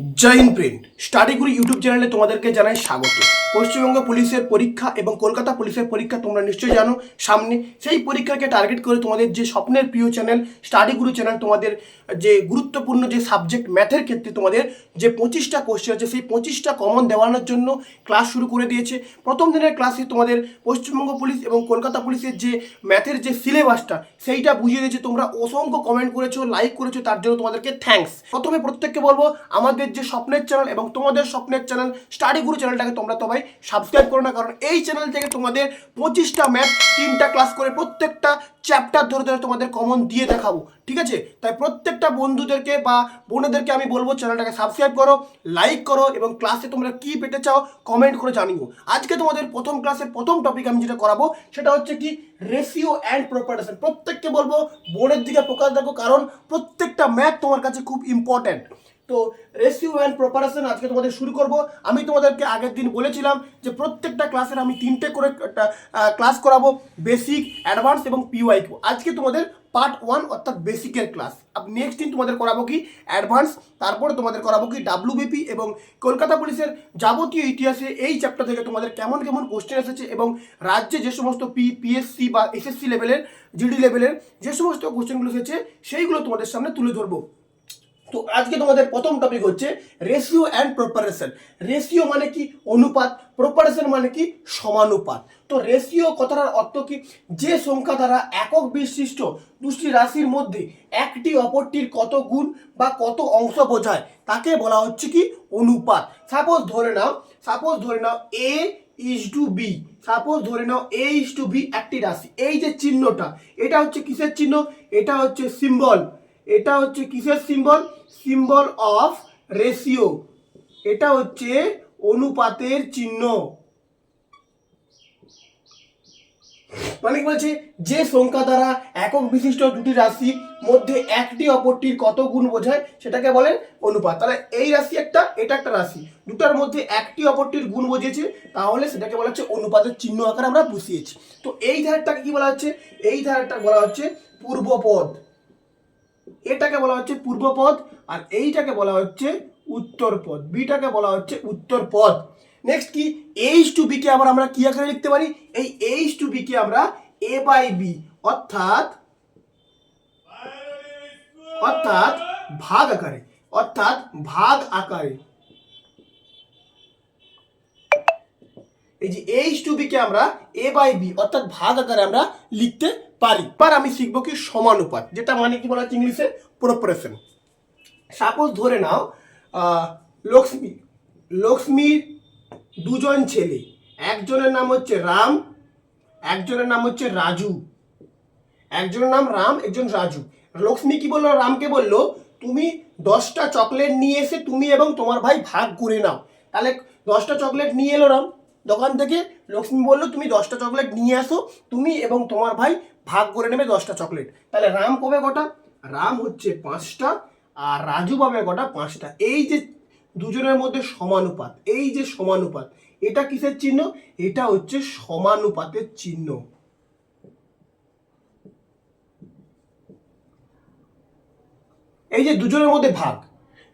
জয় Hind print. স্টাডিগুরি YouTube চ্যানেলে তোমাদেরকে জানাই স্বাগত। পশ্চিমবঙ্গ পুলিশের পরীক্ষা এবং কলকাতা পুলিশের পরীক্ষা তোমরা নিশ্চয়ই জানো। সামনে সেই পরীক্ষাকে টার্গেট করে তোমাদের যে স্বপ্নের প্রিয় চ্যানেল স্টাডিগুরু চ্যানেল তোমাদের যে গুরুত্বপূর্ণ যে সাবজেক্ট ম্যাথের ক্ষেত্রে তোমাদের যে পঁচিশটা কোশ্চেন আছে, সেই পঁচিশটা কমন দেওয়ানোর জন্য ক্লাস শুরু করে দিয়েছে। প্রথম দিনের ক্লাসে তোমাদের পশ্চিমবঙ্গ পুলিশ এবং কলকাতা পুলিশের যে ম্যাথের যে সিলেবাসটা সেইটা বুঝিয়ে দিয়েছে। তোমরা অসংখ্য কমেন্ট করেছ লাইক করেছ, তার জন্য তোমাদেরকে থ্যাঙ্কস প্রথমে প্রত্যেককে বলব, আমাদের যে স্বপ্নের চ্যানেল এবং তোমাদের স্বপ্নের চ্যানেল স্টাডি গুরু চ্যানেলটাকে তোমরা সবাই সাবস্ক্রাইব করো না, কারণ এই চ্যানেল থেকে তোমাদের পঁচিশটা ম্যাথ তিনটা ক্লাস করে প্রত্যেকটা চ্যাপ্টার ধরে ধরে তোমাদের কমন দিয়ে দেখাবো, ঠিক আছে? তাই প্রত্যেকটা বন্ধুদেরকে বা বোনেদেরকে আমি বলব চ্যানেলটাকে সাবস্ক্রাইব করো লাইক করো এবং ক্লাসে তোমরা কি পেতে চাও কমেন্ট করে জানিও। আজকে তোমাদের প্রথম ক্লাসের প্রথম টপিক আমি যেটা করাবো, সেটা হচ্ছে কি রেশিও অ্যান্ড প্রপারেশন প্রত্যেককে বলব বোর্ডের দিকে ফোকাস দেখো কারণ প্রত্যেকটা ম্যাথ তোমার কাছে খুব ইম্পর্ট্যান্ট তো রেসিও অ্যান্ড প্রপারেশন আজকে তোমাদের শুরু করব। আমি তোমাদেরকে আগের দিন বলেছিলাম যে প্রত্যেকটা ক্লাসের আমি তিনটে করে ক্লাস করাবো বেসিক অ্যাডভান্স এবং পিওয়াইকিউ আজকে তোমাদের পার্ট ওয়ান অর্থাৎ বেসিকের ক্লাস নেক্সট দিন তোমাদের করাবো কি? অ্যাডভান্স তারপরে তোমাদের করাবো কি? ডাব্লিউবিপি এবং কলকাতা পুলিশের যাবতীয় ইতিহাসে এই চ্যাপ্টার থেকে তোমাদের কেমন কেমন কোশ্চেন এসেছে এবং রাজ্যে যে সমস্ত পি পিএসসি বা এসএসসি লেভেলের জিডি লেভেলের যে সমস্ত কোশ্চেনগুলো এসেছে, সেইগুলো তোমাদের সামনে তুলে ধরবো। তো আজকে তোমাদের প্রথম টপিক হচ্ছে রেশিও অ্যান্ড প্রপারেশন রেশিও মানে কি? অনুপাত। প্রপারেশন মানে কি? সমানুপাত। তো রেশিও কথাটার অর্থ কি? যে সংখ্যা দ্বারা একক বিশিষ্ট দুটি রাশির মধ্যে একটি অপরটির কত গুণ বা কত অংশ বোঝায়, তাকে বলা হচ্ছে কি? অনুপাত। সাপোজ ধরে নাও সাপোজ ধরে নাও A is to B suppose ধরে নাও এ ইজ টু বি একটি রাশি। এই যে চিহ্নটা, এটা হচ্ছে কিসের চিহ্ন? এটা হচ্ছে সিম্বল এটা হচ্ছে কিসের সিম্বল সিম্বল অফ রেশিও। এটা হচ্ছে অনুপাতের চিহ্ন। মানে কি বলছে? যে সংখ্যা দ্বারা একক বিশিষ্ট দুটি রাশি মধ্যে একটি অপরটির কত গুণ বোঝায়, সেটাকে বলে অনুপাত। তাহলে এই রাশি একটা, এটা একটা রাশি। দুটার মধ্যে একটি অপরটির গুণ বোঝেছে তাহলে সেটাকে বলা হচ্ছে অনুপাতের চিহ্ন আকারে আমরা বসিয়েছি তো এই ধারটাকে কি বলা হচ্ছে? এই ধারটা বলা হচ্ছে পূর্বপদ। এটাকে বলা হচ্ছে পূর্বপদ আর এইটাকে বলা হচ্ছে উত্তর পদ বিটাকে বলা হচ্ছে উত্তর পদ নেক্সট কি এইচ টু বিকে আবার আমরা কি আকারে লিখতে পারি? এই এইচ টু বিকে আমরা এ বাই বি অর্থাৎ অর্থাৎ ভাগ আকারে, অর্থাৎ ভাগ আকারে। এই যে এইচ টু বিকে আমরা এ বাই বি অর্থাৎ ভাগ আকারে আমরা লিখতে পারি। এবার আমি শিখব কি সমানুপাত, যেটা মানে কি বলা হচ্ছে ইংলিশে? প্রপারেশন সাপোজ ধরে নাও লক্ষ্মী লক্ষ্মীর দুজন ছেলে, একজনের নাম হচ্ছে রাম, একজনের নাম হচ্ছে রাজু। একজনের নাম রাম, একজন রাজু। লক্ষ্মী কি বলল? রামকে বলল, তুমি দশটা চকলেট নিয়ে এসে তুমি এবং তোমার ভাই ভাগ করে নাও। তাহলে দশটা চকলেট নিয়ে এলো রাম। দোকান থেকে লক্ষ্মী বলল, তুমি দশটা চকলেট নিয়ে আসো, তুমি এবং তোমার ভাই ভাগ করে নেবে দশটা চকলেট তাহলে রাম কবে কটা? রাম হচ্ছে পাঁচটা আর রাজু পাবে কটা? পাঁচটা। এই যে দুজনের মধ্যে সমানুপাত, এই যে সমানুপাত, এটা কিসের চিহ্ন? এটা হচ্ছে সমানুপাতের চিহ্ন। এই যে দুজনের মধ্যে ভাগ।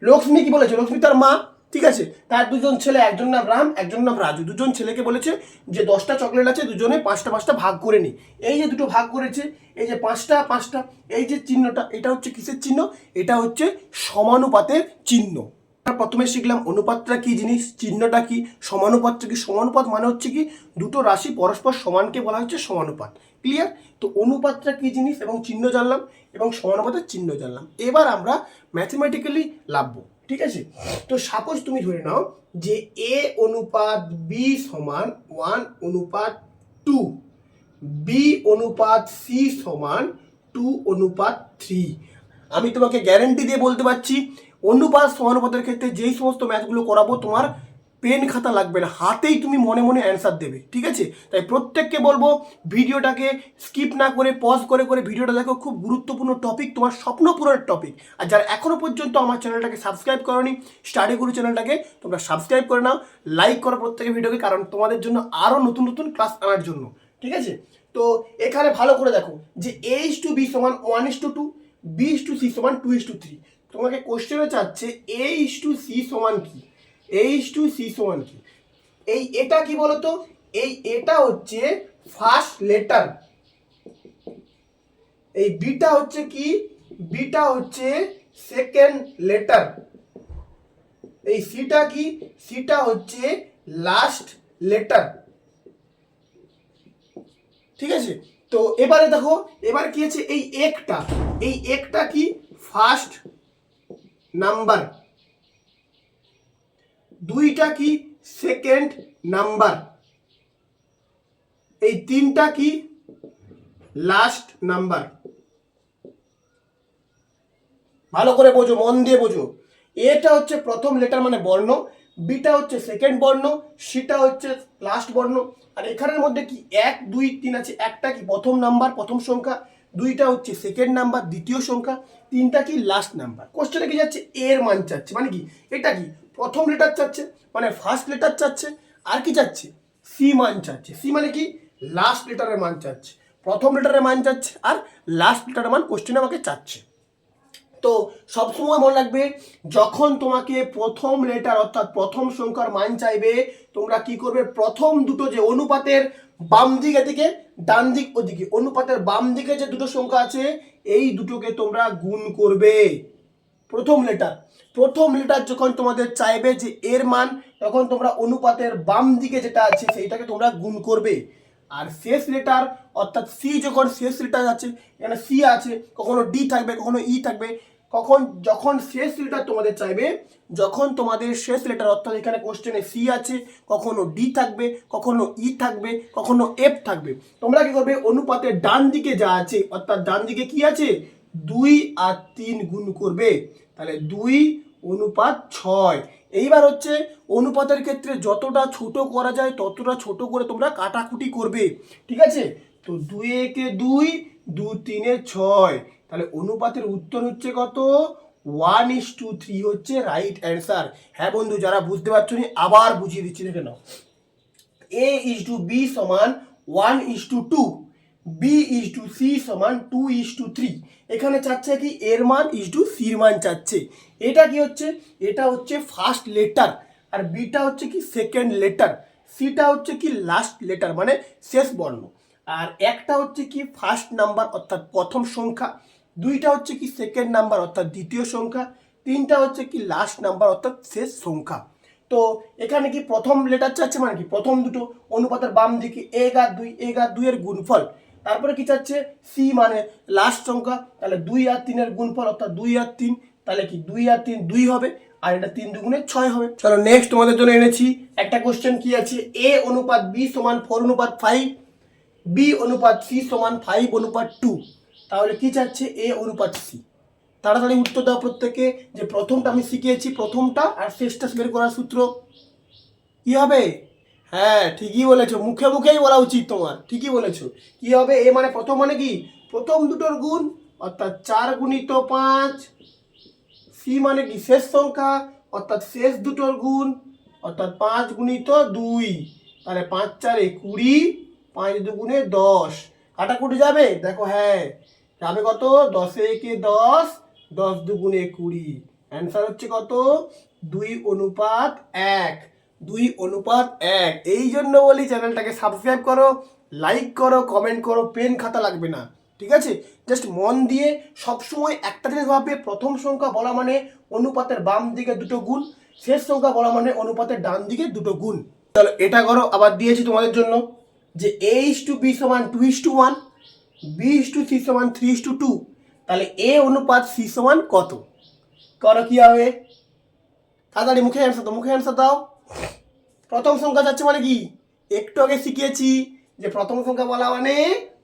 লক্ষ্মী কি বলেছে? লক্ষ্মী তার মা। ঠিক আছে? তার দুজন ছেলে, একজন নাম রাম, একজন নাম রাজু। দুজন ছেলেকে বলেছে যে দশটা চকলেট আছে, দুজনে পাঁচটা পাঁচটা ভাগ করে নি। এই যে দুটো ভাগ করেছে, এই যে পাঁচটা পাঁচটা, এই যে চিহ্নটা, এটা হচ্ছে কিসের চিহ্ন? এটা হচ্ছে সমানুপাতের চিহ্ন। আমরা প্রথমে শিখলাম অনুপাতটা কি জিনিস, চিহ্নটা কি, সমানুপাতটা কি, সমানুপাত মানে হচ্ছে কি, দুটো রাশি পরস্পর সমানকে বলা হচ্ছে সমানুপাত। ক্লিয়ার তো অনুপাতটা কি জিনিস এবং চিহ্ন জানলাম এবং সমানুপাতের চিহ্ন জানলাম। এবার আমরা ম্যাথমেটিক্যালি লাভবো ঠিক আছে? তো সাপোজ তুমি ধরে নাও যে এ অনুপাত বি সমান ওয়ান অনুপাত টু বি অনুপাত সি সমান টু অনুপাত থ্রি আমি তোমাকে গ্যারেন্টি দিয়ে বলতে পারছি, অনুপাত সমানুপাতের ক্ষেত্রে যেই সমস্ত ম্যাথগুলো করাবো তোমার পেন খাতা লাগবে না, হাতেই তুমি মনে মনে অ্যান্সার দেবে, ঠিক আছে? তাই প্রত্যেককে বলব, ভিডিওটাকে স্কিপ না করে পজ করে করে ভিডিওটা দেখো, খুব গুরুত্বপূর্ণ টপিক তোমার স্বপ্ন পূরণের টপিক আর যারা এখনও পর্যন্ত আমার চ্যানেলটাকে সাবস্ক্রাইব করনি স্টাডি গুরু চ্যানেলটাকে তোমরা সাবস্ক্রাইব করে নাও লাইক করো প্রত্যেকের ভিডিওকে, কারণ তোমাদের জন্য আরও নতুন নতুন ক্লাস আনার জন্য, ঠিক আছে? তো এখানে ভালো করে দেখো, যে এ ইস টু বি সমান one is to two B is to C সমান টু ইস টু থ্রি তোমাকে কোশ্চেনে চাচ্ছে এ ইস টু সি সমান কি? এ ইস টু সি সমান কি? এই এটা কি বলতো? এই এটা হচ্ছে ফার্স্ট লেটার এই বিটা হচ্ছে কি? বিটা হচ্ছে সেকেন্ড লেটার এই সিটা কি? সিটা হচ্ছে লাস্ট লেটার ঠিক আছে? তো এবারে দেখো, এবার কি আছে? এই একটা। এই একটা কি? ফার্স্ট নাম্বার দুইটা কি সেকেন্ড নাম্বার? এই তিনটা কি লাস্ট নাম্বার? ভালো করে বোঝো, মন দিয়ে বোঝো। এটা হচ্ছে প্রথম লেটার মানে বর্ণ, বিটা হচ্ছে সেকেন্ড বর্ণ, সিটা হচ্ছে লাস্ট বর্ণ। আর এখানের মধ্যে কি এক, দুই, তিন আছে? একটা কি প্রথম নাম্বার, প্রথম সংখ্যা, দুইটা হচ্ছে সেকেন্ড নাম্বার, দ্বিতীয় সংখ্যা, তিনটা কি লাস্ট নাম্বার? কোশ্চেনে কি যাচ্ছে? এর মান চাচ্ছে। মানে কি? এটা কি? প্রথম লেটার চাচ্ছে মানে ফার্স্ট লেটার চাচ্ছে, আর কি চাচ্ছে? সি মান চাচ্ছে। সি মানে কি? লাস্ট লেটারের মান চাচ্ছে। প্রথম লেটারের মান চাচ্ছে, আর লাস্ট লেটারের মান কোশ্চেনে আমাকে চাচ্ছে। তো সবসময় মনে রাখবে, যখন তোমাকে প্রথম লেটার অর্থাৎ প্রথম সংখ্যার মান চাইবে, তোমরা কি করবে? প্রথম দুটো যে অনুপাতের বাম দিকে দিকে ডান দিক ওদিকে, অনুপাতের বাম দিকে যে দুটো সংখ্যা আছে, এই দুটোকে তোমরা গুণ করবে। প্রথম লেটার প্রথম লেটার যখন তোমাদের চাইবে যে এর মান, তখন তোমরা অনুপাতের বাম দিকে যেটা আছে, সেইটাকে তোমরা গুণ করবে। আর শেষ লেটার অর্থাৎ সি যখন শেষ লেটার আছে, এখানে সি আছে, কখনো ডি থাকবে, কখনো ই থাকবে, কখন যখন শেষ লেটার তোমাদের চাইবে, যখন তোমাদের শেষ লেটার অর্থাৎ এখানে কোশ্চেনে সি আছে, কখনো ডি থাকবে, কখনো ই থাকবে, কখনো এফ থাকবে। তোমরা কি করবে? অনুপাতের ডান দিকে যা আছে, অর্থাৎ ডান দিকে কি আছে? দুই আর তিন গুণ করবে, তাহলে দুই অনুপাত ছয়। এইবার হচ্ছে অনুপাতের ক্ষেত্রে যতটা ছোট করা যায়, ততটা ছোট করে তোমরা কাটাকুটি করবে, ঠিক আছে? তো দুই একে দুই দু তিনে ছয়। তাহলে অনুপাতের উত্তর হচ্ছে কত? ওয়ান ইস টু থ্রি হচ্ছে রাইট অ্যান্সার। হ্যাঁ বন্ধু, যারা বুঝতে পারছ নি, আবার বুঝিয়ে দিচ্ছি দেখে নাও। এ ইস টু বি সমান one is to two. B is to C সমান টু ইস টু থ্রি এখানে চাচ্ছে কি? এর মান ইস টু সির মান চাচ্ছে। এটা কি হচ্ছে? এটা হচ্ছে ফার্স্ট লেটার আর বিটা হচ্ছে কি? সেকেন্ড লেটার সিটা হচ্ছে কি? লাস্ট লেটার মানে শেষ বর্ণ। আর একটা হচ্ছে কি? ফার্স্ট নাম্বার অর্থাৎ প্রথম সংখ্যা। দুইটা হচ্ছে কি? সেকেন্ড নাম্বার অর্থাৎ দ্বিতীয় সংখ্যা। তিনটা হচ্ছে কি? লাস্ট নাম্বার অর্থাৎ শেষ সংখ্যা। তো এখানে কি প্রথম লেটার চাচ্ছে? মানে কি? প্রথম দুটো। অনুপাতের বাম দিকে এক আর দুই, এক আর দুইয়ের গুণফল। তারপরে কি চাচ্ছে? সি মানে লাস্ট সংখ্যা, তাহলে দুই আর তিনের গুণফল অর্থাৎ দুই আর তিন, তাহলে কি দুই আর তিন দুই হবে, আর এটা তিন দুগুণে ছয় হবে। চলো নেক্সট তোমাদের জন্য এনেছি, একটা কোশ্চেন কি আছে? এ অনুপাত বি সমান ফোর অনুপাত ফাইভ বি অনুপাত সি সমান ফাইভ অনুপাত টু তাহলে কি চাচ্ছে? এ অনুপাত সি তাড়াতাড়ি উত্তর দেওয়া প্রত্যেকে, যে প্রথমটা আমি শিখিয়েছি, প্রথমটা আর শেষটা বের করার সূত্র কি হবে? হ্যাঁ ঠিকই বলেছ। মুখে মুখেই বলা উচিত তোমার। ঠিকই বলেছ। কি হবে? এ মানে প্রথম মানে কি? প্রথম দুটোর গুণ, অর্থাৎ চার গুণিত পাঁচ, সি মানে কি? শেষ সংখ্যা, অর্থাৎ শেষ দুটোর গুণ, অর্থাৎ পাঁচ গুণিত দুই। তাহলে পাঁচ চারে কুড়ি, পাঁচ দুগুণে দশ। কাটাকুটি যাবে? দেখো হ্যাঁ। যাবে কত? দশে একে দশ দশ দুগুণে কুড়ি। অ্যান্সার হচ্ছে কত? দুই অনুপাত এক। দুই অনুপাত এক। এই জন্য বলি চ্যানেলটাকে সাবস্ক্রাইব করো লাইক করো কমেন্ট করো পেন খাতা লাগবে না। ঠিক আছে? জাস্ট মন দিয়ে সবসময় একটা জিনিস ভাববে, প্রথম সংখ্যা বলা মানে অনুপাতের বাম দিকে দুটো গুণ, শেষ সংখ্যা বলা মানে অনুপাতের ডান দিকে দুটো গুণ। তাহলে এটা করো, আবার দিয়েছি তোমাদের জন্য যে এ ইস টু বি সমান two is to one B is to C সমান থ্রি ইস টু টু তাহলে এ অনুপাত সি সমান কত? করো কী হবে? তাড়াতাড়ি মুখে অ্যান্সার দাও, মুখে অ্যান্সার দাও। প্রথম সংখ্যা যাচ্ছে মানে কি? একটু আগে শিখিয়েছি যে প্রথম সংখ্যা বলা মানে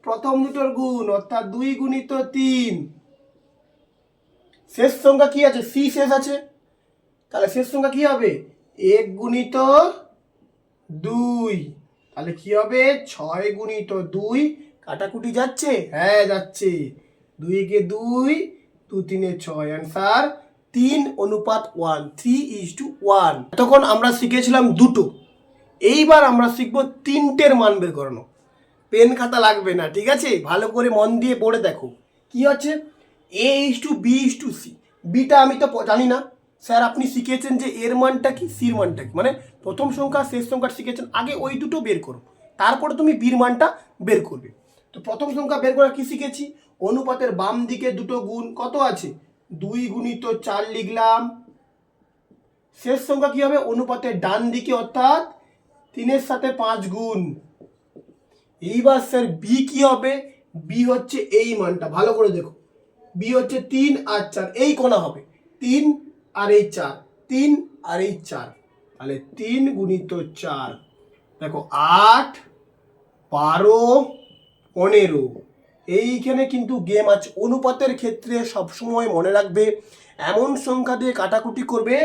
প্রথম দুটোর গুণ, অর্থাৎ দুই গুণিত তিন। শেষ সংখ্যা কি আছে? সি শেষ আছে। তাহলে শেষ সংখ্যা কি হবে? এক গুণিত দুই। তাহলে কি হবে? ছয় গুণিত দুই। কাটাকুটি যাচ্ছে? হ্যাঁ যাচ্ছে। দুই কে দুই, দু তিনে ছয়। অ্যান্সার তিন অনুপাত one three is to one তখন আমরা শিখেছিলাম দুটো। এইবার আমরা শিখব তিনটের মান বের করানো। পেন খাতা লাগবে না, ঠিক আছে? ভালো করে মন দিয়ে পড়ে দেখো। কি হচ্ছে A is to B is to C beta আমি তো জানি না। স্যার, আপনি শিখিয়েছেন যে এর মানটা কি? সির মানটা কি? মানে প্রথম সংখ্যা, শেষ সংখ্যা শিখেছেন। আগে ওই দুটো বের করো। তারপরে তুমি বীর মানটা বের করবে। তো প্রথম সংখ্যা বের করা কি শিখেছি? অনুপাতের বাম দিকে দুটো গুণ কত আছে? দুই গুণিত চার লিখলাম। শেষ সংখ্যা কি হবে? অনুপাতের ডান দিকে, অর্থাৎ তিনের সাথে পাঁচ গুণ। এইবার স্যার বি কি হবে? বি হচ্ছে এই মানটা। ভালো করে দেখো। বি হচ্ছে তিন আর চার। এই কোনা হবে। তিন আর এই চার। তিন আর এই চার। তাহলে তিন গুণিত চার। দেখো, আট, বারো, পনেরো। এইখানে কিন্তু গেম আছে অনুপাতের ক্ষেত্রে সবসময় মনে রাখবে, এমন সংখ্যা দিয়ে কাটাকুটি করবে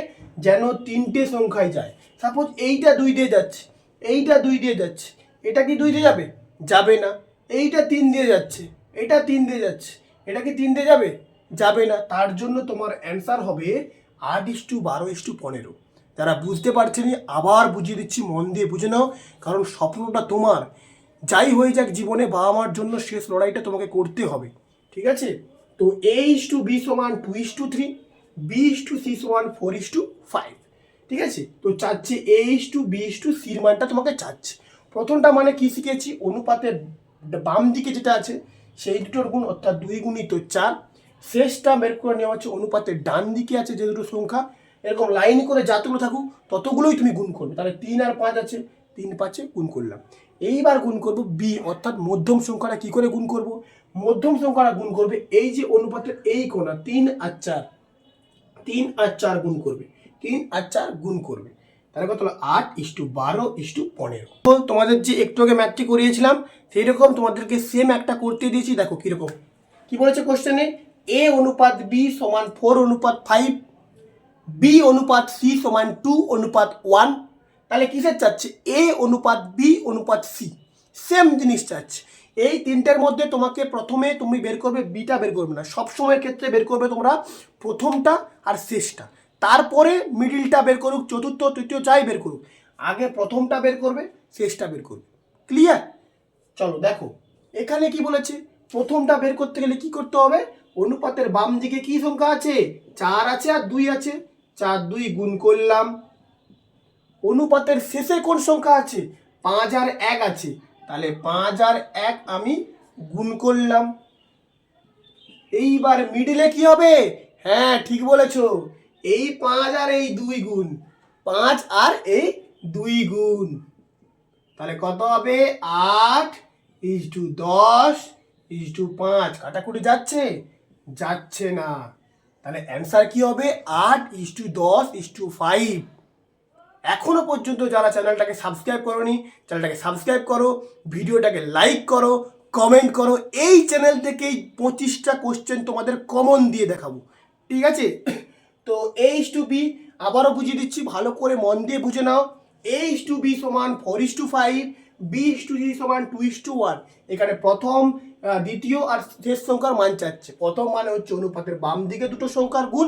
যেন তিনটে সংখ্যায় যায়। সাপোজ এইটা দুই দিয়ে যাচ্ছে, এইটা দুই দিয়ে যাচ্ছে, এটা কি দুই দিয়ে যাবে? যাবে না। এইটা তিন দিয়ে যাচ্ছে, এটা তিন দিয়ে যাচ্ছে, এটা কি তিন দিয়ে যাবে? যাবে না। তার জন্য তোমার অ্যান্সার হবে আট ইস টু বারো ইস টু পনেরো। যারা বুঝতে পারছেনি আবার বুঝিয়ে দিচ্ছি, মন দিয়ে বুঝে নাও, কারণ স্বপ্নটা তোমার। যাই হয়ে যাক জীবনে বাবা মার জন্য শেষ লড়াইটা তোমাকে করতে হবে, ঠিক আছে? তো এ ইস টু বি সমান two is to three B is to C সমান ফোর ইস টু ফাইভ ঠিক আছে? তো চাচ্ছে A is to B is to সির মানটা তোমাকে চাচ্ছে। প্রথমটা মানে কি শিখেছি? অনুপাতের বাম দিকে যেটা আছে, সেই দুটোর গুণ অর্থাৎ দুই গুণিত চার। শেষটা বের করে নেওয়া হচ্ছে অনুপাতের ডান দিকে আছে যে দুটো সংখ্যা, এরকম লাইন করে যতগুলো থাকুক, ততগুলোই তুমি গুণ করবে। তাহলে তিন আর পাঁচ আছে, তিন পাঁচে গুণ করলাম। এইবার গুণ করব বি অর্থাৎ মধ্যম সংখ্যাটা কি করে গুণ করব? মধ্যম সংখ্যাটা গুণ করবে এই যে অনুপাতের এই কোণা, তিন আর চার। তিন আর চার গুণ করবে। তিন আর চার গুণ করবে। তাহলে কত হলো? আট ইস টু বারো ইস টু পনেরো। তো তোমাদের যে একটু আগে ম্যাথটি করিয়েছিলাম সেই রকম তোমাদেরকে সেম একটা করতে দিয়েছি, দেখো কীরকম। কি বলেছে কোশ্চেনে এ? অনুপাত বি সমান ফোর অনুপাত ফাইভ বি অনুপাত সি সমান টু অনুপাত ওয়ান তাহলে কিসের চাচ্ছে এ অনুপাত বি অনুপাত সি সেম জিনিস চাচ্ছে এই তিনটের মধ্যে তোমাকে প্রথমে তুমি বের করবে বিটা বের করবে না। সব সময়ের ক্ষেত্রে বের করবে তোমরা প্রথমটা আর শেষটা। তারপরে মিডিলটা বের করুক, চতুর্থ, তৃতীয়, যাই বের করুক। আগে প্রথমটা বের করবে, শেষটা বের করবে। ক্লিয়ার চলো, দেখো। এখানে কি বলেছে? প্রথমটা বের করতে গেলে কি করতে হবে? অনুপাতের বাম দিকে কি সংখ্যা আছে? চার আছে আর দুই আছে। চার, দুই গুণ করলাম। অনুপাতের শেষে কোন সংখ্যা আছে? পাঁচ আর এক আছে। তাহলে পাঁচ আর এক আমি গুণ করলাম। এইবার মিডিলে কি হবে? হ্যাঁ ঠিক বলেছ। এই পাঁচ আর এই দুই গুণ। পাঁচ আর এই দুই গুণ। তাহলে কত হবে? আট ইজ টু দশ ইজ টু পাঁচ। কাটাকুটি যাচ্ছে? যাচ্ছে না। তাহলে অ্যান্সার কি হবে? আট ইজ টু দশ ইজ টু ফাইভ। এখনও পর্যন্ত যারা চ্যানেলটাকে সাবস্ক্রাইব করোনি, চ্যানেলটাকে সাবস্ক্রাইব করো, ভিডিওটাকে লাইক করো, কমেন্ট করো, এই চ্যানেল থেকেই পঁচিশটা কোশ্চেন তোমাদের কমন দিয়ে দেখাবো। ঠিক আছে? তো এইচ টু বি আবারও বুঝিয়ে দিচ্ছি, ভালো করে মন দিয়ে বুঝে নাও। এইচ টু বি সমান four is to five B is to G সমান টু ইস টু ওয়ান এখানে প্রথম দ্বিতীয় আর শেষ সংখ্যার মান চাচ্ছে। প্রথম মানে হচ্ছে অনুপাতের বাম দিকে দুটো সংখ্যার গুণ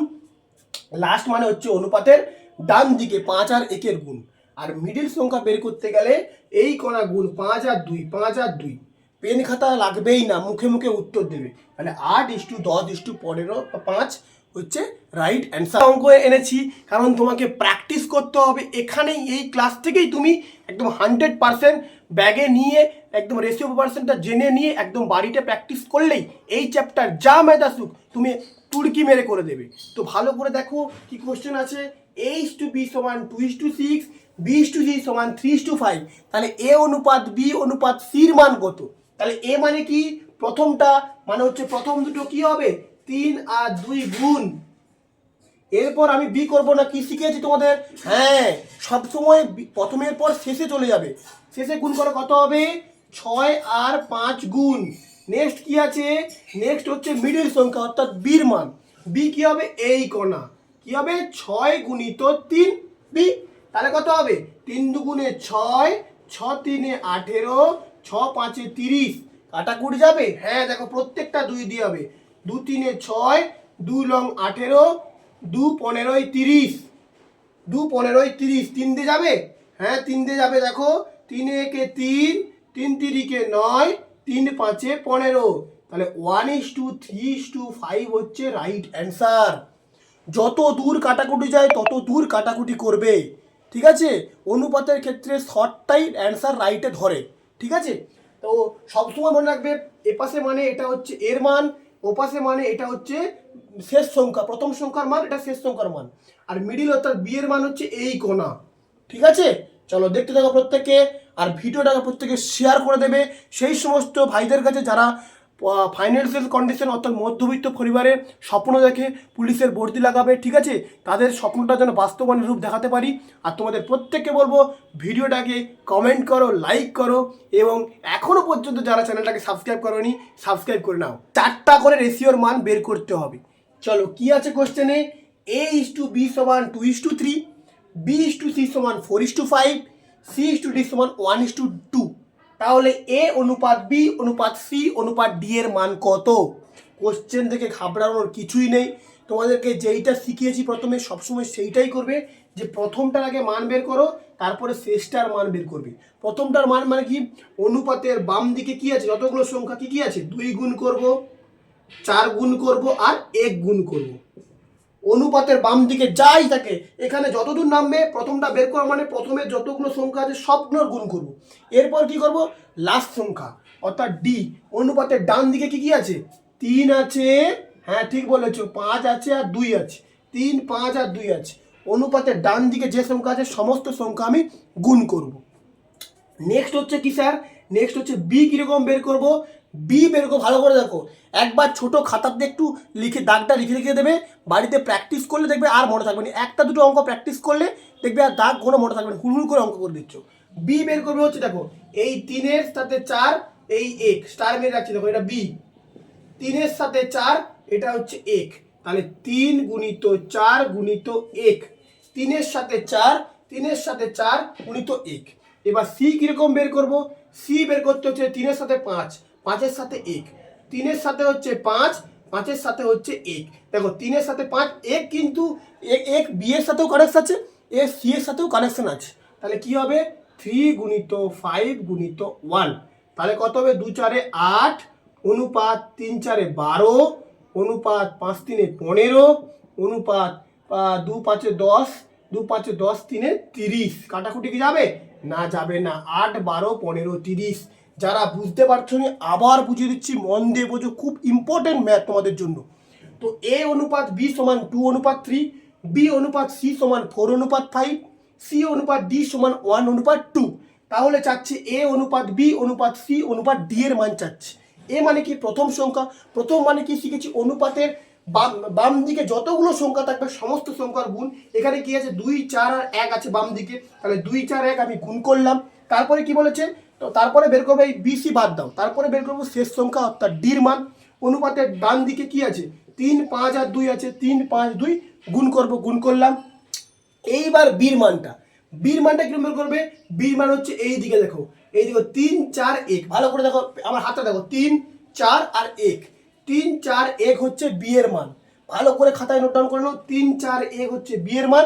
লাস্ট মানে হচ্ছে অনুপাতের ডান দিকে পাঁচ আর একের গুণ। আর মিডিল সংখ্যা বের করতে গেলে এই কণা গুণ পাঁচ আর দুই, পাঁচ আর দুই। পেন খাতা লাগবেই না, মুখে মুখে উত্তর দেবে। মানে আট ইস্টু দশ ইস্টু পনেরো পাঁচ হচ্ছে রাইট অ্যান্সার অঙ্ক এনেছি, কারণ তোমাকে প্র্যাকটিস করতে হবে। এখানেই এই ক্লাস থেকেই তুমি একদম হান্ড্রেড পার্সেন্ট ব্যাগে নিয়ে একদম রেশিও পার্সেন্টটা জেনে নিয়ে একদম বাড়িতে প্র্যাকটিস করলেই এই চ্যাপ্টার যা ম্যাথ আসুক, তুমি টুরকি মেরে করে দেবে। তো ভালো করে দেখো কি কোশ্চেন আছে। এইচ টু বি সমান two is to six B is to C সমান থ্রি ইস টু ফাইভ তাহলে এ অনুপাত বি অনুপাত সির মান কত? তাহলে এ মানে কি? প্রথমটা মানে হচ্ছে প্রথম দুটো কি হবে? তিন আর দুই গুণ। এরপর আমি বি করব না, কি শিখেছি তোমাদের? হ্যাঁ সবসময় প্রথমের পর শেষে চলে যাবে। শেষে গুণ করো কত হবে? ছয় আর পাঁচ গুণ। নেক্সট কি আছে? নেক্সট হচ্ছে মিডিল সংখ্যা, অর্থাৎ বির মান। বি কি হবে? এই কণা। কি হবে? ছয় গুণিত তিন বি তাহলে কত হবে? তিন দুগুণে ছয়, ছ তিনে আঠেরো, ছ পাঁচে তিরিশ। কাটাকুটি যাবে? হ্যাঁ দেখো প্রত্যেকটা দুই দিয়ে হবে। দু তিনে ছয়, দু লং আঠেরো, দু পনেরোই তিরিশ। দু পনেরোই তিরিশ। তিন দিয়ে যাবে? হ্যাঁ তিন দিয়ে যাবে, দেখো। তিনে একে তিন তিন তিরিকে নয়, তিন পাঁচে পনেরো। তাহলে one is to three is to five হচ্ছে রাইট অ্যান্সার যত দূর কাটাকুটি যায়, তত দূর কাটাকুটি করবে। ঠিক আছে? অনুপাতের ক্ষেত্রে শর্টটাই অ্যান্সার রাইটে ধরে। ঠিক আছে? তো সবসময় মনে রাখবে এপাশে মানে এটা হচ্ছে এর মান ওপাশে মানে এটা হচ্ছে শেষ সংখ্যা, প্রথম সংখ্যার মান, এটা শেষ সংখ্যার মান। আর মিডিল অর্থাৎ বিয়ের মান হচ্ছে এই কোণা ঠিক আছে? চলো দেখতে থাকো প্রত্যেকে আর ভিডিওটাকে প্রত্যেকে শেয়ার করে দেবে। সেই সমস্ত ভাইদের কাছে যারা ফাইন্যান্সিয়াল কন্ডিশন অর্থাৎ মধ্যবিত্ত পরিবারের স্বপ্ন দেখে পুলিশের বর্দি লাগাবে, ঠিক আছে? তাদের স্বপ্নটা যেন বাস্তবায়নের রূপ দেখাতে পারি। আর তোমাদের প্রত্যেককে বলব, ভিডিওটাকে কমেন্ট করো লাইক করো, এবং এখনও পর্যন্ত যারা চ্যানেলটাকে সাবস্ক্রাইব করোনি সাবস্ক্রাইব করে নাও। চারটা করে রেশিওর মান বের করতে হবে। চলো, কি আছে কোশ্চেনে এ ইস টু বি সমান two is to three B is to C সমান four is to five C is to D সমান ওয়ান ইস টু টু তাহলে এ অনুপাত বি অনুপাত সি অনুপাত ডি এর মান কত? কোশ্চেন থেকে ঘাবড়ানোর কিছুই নেই। তোমাদেরকে যেইটা শিখিয়েছি প্রথমে, সবসময় সেইটাই করবে যে প্রথমটার আগে মান বের করো, তারপরে শেষটার মান বের করবে। প্রথমটার মান মানে কি? অনুপাতের বাম দিকে কি আছে? যতগুলো সংখ্যা কি কি আছে? দুই গুণ করব, চার গুণ করব আর এক গুণ করব। অনুপাতের বাম দিকে যাই থাকে, এখানে যতদূর নামবে, প্রথমটা বের করা মানে প্রথমে যতগুলো সংখ্যা আছে সবগুলোর গুণ করব। এরপর কি করব? লাস্ট সংখ্যা, অর্থাৎ ডি অনুপাতের ডান দিকে কি কি আছে? তিন আছে হ্যাঁ ঠিক বলেছ, পাঁচ আছে আর দুই আছে, তিন, পাঁচ আর দুই আছে, অনুপাতের ডান দিকে যে সংখ্যা আছে, সমস্ত সংখ্যা আমি গুণ করব। নেক্সট হচ্ছে কি স্যার নেক্সট হচ্ছে বি কীরকম বের করব? বি বের করব ভালো করে দেখো। একবার ছোট খাতাতে একটু লিখে, দাগটা লিখে লিখে দেবে। বাড়িতে প্র্যাকটিস করলে দেখবে আর মনে থাকবে না। একটা দুটো অঙ্ক প্র্যাকটিস করলে দেখবে আর দাগ কোনো মনে থাকবে না। হুড় করে অঙ্ক করে দিচ্ছ। বি বের করবে হচ্ছে দেখো, এই তিনের সাথে চার, এই এক। স্টার মেরে রাখছি, দেখো এটা বি তিনের সাথে চার, এটা হচ্ছে এক। তাহলে তিন গুণিত চার গুণিত এক। তিনের সাথে চার, তিনের সাথে চার গুণিত এক। এবার সি কীরকম বের করব? সি বের করতে হচ্ছে তিনের সাথে পাঁচ। পাঁচের সাথে এক। তিনের সাথে হচ্ছে পাঁচ, পাঁচের সাথে হচ্ছে এক। দেখো, তিনের সাথে পাঁচ, এক কিন্তু এক বি এর সাথেও কানেকশন আছে, এ সি এর সাথেও কানেকশন আছে। তাহলে কি হবে? থ্রি গুণিত ফাইভ গুণিত ওয়ান তাহলে কত হবে? দু চারে আট, অনুপাত তিন চারে বারো, অনুপাত পাঁচ তিনে পনেরো, অনুপাত দু পাঁচে দশ, দু পাঁচে দশ তিনে তিরিশ। কাটাকুটি কি যাবে? না যাবে না। আট, বারো, পনেরো, তিরিশ। যারা বুঝতে পারছ না, আবার বুঝিয়ে দিচ্ছি, মন দিয়ে বোঝো, খুব ইম্পর্টেন্ট ম্যাথ তোমাদের জন্য। তো এ অনুপাত বি সমান টু অনুপাত থ্রি বি অনুপাত সি সমান ফোর অনুপাত ফাইভ সি অনুপাত ডি সমান ওয়ান অনুপাত টু তাহলে চাচ্ছে এ অনুপাত বি অনুপাত সি অনুপাত ডি এর মান চাচ্ছে। এ মানে কি? প্রথম সংখ্যা। প্রথম মানে কি শিখেছি? অনুপাতের বাম বাম দিকে যতগুলো সংখ্যা থাকবে, সমস্ত সংখ্যার গুণ, এখানে কি আছে? দুই, চার আর এক আছে বাম দিকে। তাহলে দুই, চার, এক আমি গুণ করলাম। তারপরে কি বলেছে? তো তারপরে বের করব এই বিসি বাদ দাও। তারপরে বের করব শেষ সংখ্যা, অর্থাৎ ডির মান। অনুপাতের ডান দিকে কি আছে? তিন, পাঁচ আর দুই আছে। তিন, পাঁচ, দুই গুণ করব, গুণ করলাম। এইবার বীর মানটা। বীর মানটা কীরকম বের করবে? বীর মান হচ্ছে এই দিকে, দেখো। এই দেখো তিন, চার, এক। ভালো করে দেখো, আমার হাতটা দেখো। তিন, চার আর এক। তিন, চার, এক হচ্ছে বিয়ের মান। ভালো করে খাতায় নোট ডাউন করে নাও। তিন, চার, এক হচ্ছে বিয়ের মান।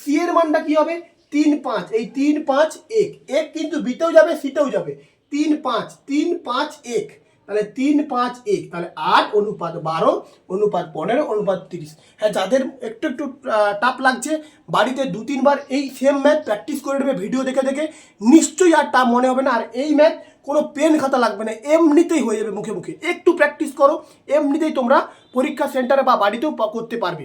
সি এর মানটা কি হবে? তিন, পাঁচ। এই তিন, পাঁচ, এক। এক কিন্তু বিতেও যাবে সিতেও যাবে। তিন, পাঁচ। তিন, পাঁচ, এক। তাহলে তিন, পাঁচ, এক। তাহলে আট, অনুপাত বারো, অনুপাত পনেরো, অনুপাত তিরিশ। হ্যাঁ যাদের একটু একটু টাপ লাগছে, বাড়িতে দু, তিনবার এই সেম ম্যাথ প্র্যাকটিস করে নেবে ভিডিও দেখে দেখে, নিশ্চয়ই আর টাপ মনে হবে না। আর এই ম্যাথ কোনো পেন খাতা লাগবে না, এমনিতেই হয়ে যাবে মুখে মুখে। একটু প্র্যাকটিস করো, এমনিতেই তোমরা পরীক্ষা সেন্টারে বা বাড়িতেও করতে পারবে।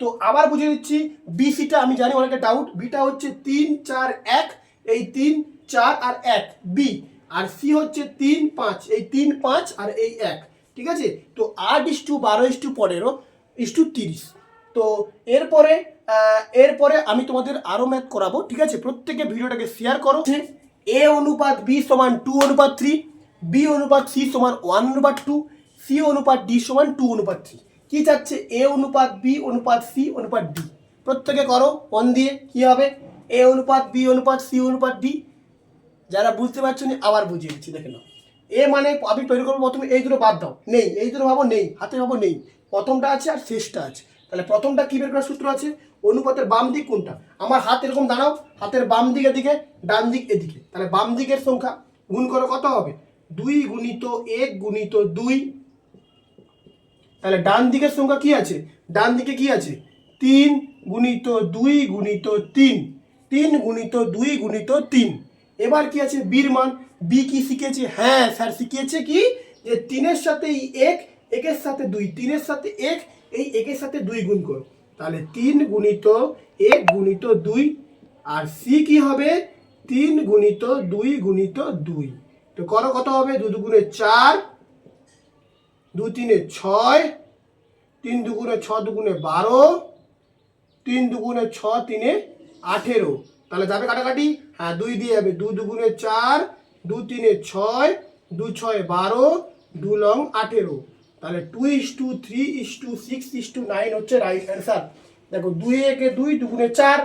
তো আবার বুঝিয়ে দিচ্ছি বিসিটা আমি জানি অনেকে ডাউট বিটা হচ্ছে তিন, চার, এক, এই তিন, চার আর এক বি আর সি হচ্ছে তিন, পাঁচ, এই তিন, পাঁচ আর এই এক, ঠিক আছে? তো আট ইস টু বারো ইস টু পনেরো ইস টু তিরিশ। তো এরপরে এরপরে আমি তোমাদের আরও ম্যাথ করাবো, ঠিক আছে? প্রত্যেকে ভিডিওটাকে শেয়ার করো। এ অনুপাত বি সমান টু অনুপাত থ্রি বি অনুপাত সি সমান ওয়ান অনুপাত টু সি অনুপাত ডি সমান টু অনুপাত থ্রি কী চাচ্ছে এ অনুপাত বি অনুপাত সি অনুপাত ডি প্রত্যেকে করো মন দিয়ে কী হবে? এ অনুপাত বি অনুপাত সি অনুপাত ডি যারা বুঝতে পারছ না, আবার বুঝিয়ে দিচ্ছি, দেখে নাও। এ মানে আমি তৈরি করব প্রথমে, এই দুটো বাদ দাও। নেই, এই দুটো ভাবো, নেই, হাতে ভাবো, নেই। প্রথমটা আছে আর শেষটা আছে। তাহলে প্রথমটা কি বের করার সূত্র আছে? অনুপাতের বাম দিক কোনটা? আমার হাত এরকম দাঁড়াও, হাতের বাম দিক এদিকে, ডান দিক এদিকে। তাহলে বাম দিকের সংখ্যা গুণ করো, কত হবে? দুই গুণিত এক গুণিত দুই। তাহলে ডান দিকের সংখ্যা কি আছে? ডান দিকে কি আছে? তিন গুণিত দুই গুণিত তিন। তিন গুণিত দুই গুণিত তিন। এবার কি আছে? বির মান। বি কি শিখেছে? হ্যাঁ স্যার শিখিয়েছে কি? যে তিনের সাথে এক, একের সাথে দুই, তিনের সাথে এক এই একের সাথে দুই গুণ করো। তাহলে তিন গুণিত এক গুণিত দুই, আর সি কি হবে? তিন গুণিত দুই গুণিত দুই। তো করো কত হবে? দু দুগুণে চার, দু তিনে ছয়, তিন দুগুণে ছ দুগুণে বারো, তিন দুগুণে ছ তিনে আঠেরো। তাহলে যাবে কাটাকাটি? হ্যাঁ দুই দিয়ে যাবে। দু দুগুণে চার, দু তিনে ছয়, দু ছয় বারো, দু লং আঠেরো। তাহলে two is to three is to six is to nine হচ্ছে রাইট অ্যান্সার দেখো দুই একে দুই দুগুণে চার,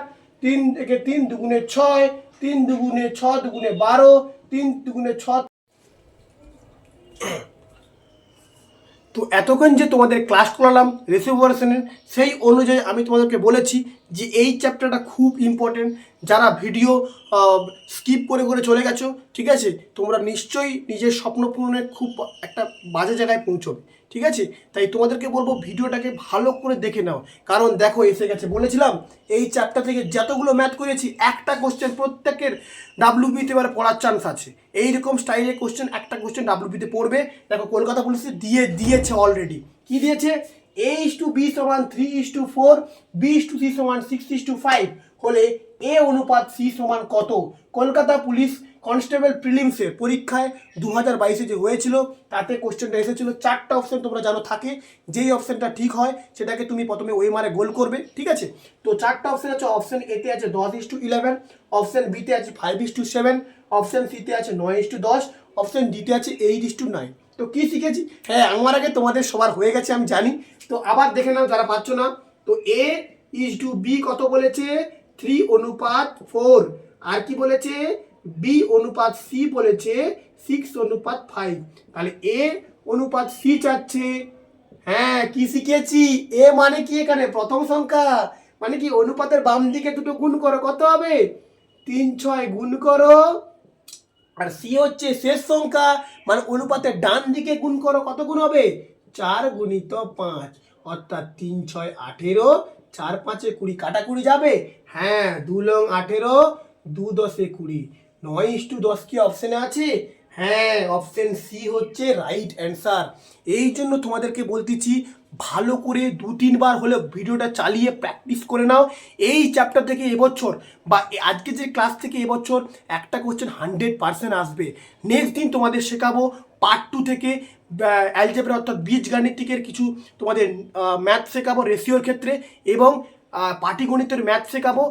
তিন একে তিন দুগুণে ছয়, তিন দুগুণে ছ দুগুণে বারো, তিন দুগুণে ছ তো এতক্ষণ যে তোমাদের ক্লাস করালাম রেসিভারেশনের সেই অনুযায়ী আমি তোমাদেরকে বলেছি যে এই চ্যাপ্টারটা খুব ইম্পর্টেন্ট যারা ভিডিও স্কিপ করে করে চলে গেছো, ঠিক আছে? তোমরা নিশ্চয়ই নিজের স্বপ্ন পূরণে খুব একটা বাজে জায়গায় পৌঁছবে। ঠিক আছে? তাই তোমাদেরকে বলব ভিডিওটাকে ভালো করে দেখে নাও। কারণ দেখো, এসে গেছে। বলেছিলাম, এই চ্যাপ্টার থেকে যতগুলো ম্যাথ করেছি, একটা কোশ্চেন প্রত্যেকের ডাব্লিউবিতে এবার পড়ার চান্স আছে। এইরকম স্টাইলের কোশ্চেন একটা কোশ্চেন ডাব্লিউবিতে পড়বে। দেখো, কলকাতা পুলিশে দিয়ে, দিয়েছে অলরেডি কি দিয়েছে? এ ইস টু বি সমান three is to four B is to C সমান সিক্স ইস টু ফাইভ হলে এ অনুপাত সি সমান কত? কলকাতা পুলিশ কনস্টেবল প্রিলিমসের পরীক্ষায় দু হাজার বাইশে যে হয়েছিল, তাতে কোশ্চেনটা এসেছিল, চারটা অপশন তোমরা জানো থাকে, যেই অপশনটা ঠিক হয় সেটাকে তুমি প্রথমে ওই মারে গোল করবে, ঠিক আছে? তো চারটা অপশন আছে অপশন এতে আছে দশ ইস টু ইলেভেন অপশন বিতে আছে five is to seven option সিতে আছে নয় ইস টু দশ অপশন ডিতে আছে এইট ইস টু নাইন তো কী শিখেছি? হ্যাঁ আমার আগে তোমাদের সবার হয়ে গেছে, আমি জানি। তো আবার দেখে নাও যারা পাচ্ছ না। তো এ ইস টু বি কত বলেছে? থ্রি অনুপাত ফোর আর কি বলেছে? বি অনুপাত সি বলেছে সিক্স অনুপাত ফাইভ তাহলে এ অনুপাত সি চাচ্ছে। হ্যাঁ কি শিখেছি? এ মানে কি এখানে? প্রথম সংখ্যা। মানে কি অনুপাতের বাম দিকে দুটো গুণ করো, কত হবে? তিন, ছয় গুণ করো। আর সি হচ্ছে শেষ সংখ্যা। মানে অনুপাতের ডান দিকে গুণ করো, কত গুণ হবে? চার গুণিত পাঁচ। অর্থাৎ তিন, ছয়, আঠেরো। চার, পাঁচে কুড়ি কাটা কুড়ি যাবে? হ্যাঁ দু লং আঠেরো, দু দশে কুড়ি। নয় ইস টু দশ কি অপশানে আছে? হ্যাঁ অপশন সি হচ্ছে রাইট অ্যান্সার এই জন্য তোমাদেরকে বলতেছি ভালো করে দু তিনবার হলে ভিডিওটা চালিয়ে প্র্যাকটিস করে নাও। এই চ্যাপ্টার থেকে এবছর বা আজকে যে ক্লাস থেকে এবছর একটা কোশ্চেন হান্ড্রেড পার্সেন্ট আসবে। নেক্সট দিন তোমাদের শেখাবো পার্ট টু থেকে অ্যালজেব্রা অর্থাৎ বীজগাণিতিকের কিছু তোমাদের ম্যাথ শেখাবো রেশিওর ক্ষেত্রে এবং পাটিগণিতের ম্যাথ শেখাবো।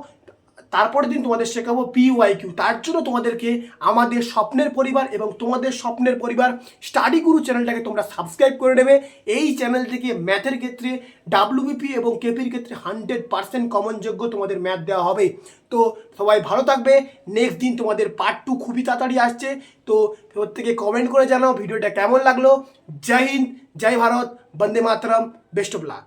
তারপরের দিন তোমাদের শেখাবো পি ওয়াই কিউ তার জন্য তোমাদেরকে আমাদের স্বপ্নের পরিবার এবং তোমাদের স্বপ্নের পরিবার স্টাডি গুরু চ্যানেলটাকে তোমরা সাবস্ক্রাইব করে নেবে। এই চ্যানেল থেকে ম্যাথের ক্ষেত্রে ডাব্লিউবিপি এবং কেপির ক্ষেত্রে হান্ড্রেড পার্সেন্ট কমনযোগ্য তোমাদের ম্যাথ দেওয়া হবে। তো সবাই ভালো থাকবে। নেক্সট দিন তোমাদের পার্ট টু খুবই তাড়াতাড়ি আসছে। তো প্রত্যেকে কমেন্ট করে জানাও ভিডিওটা কেমন লাগল। জয় হিন্দ, জয় Bharat, Vande Mataram best of luck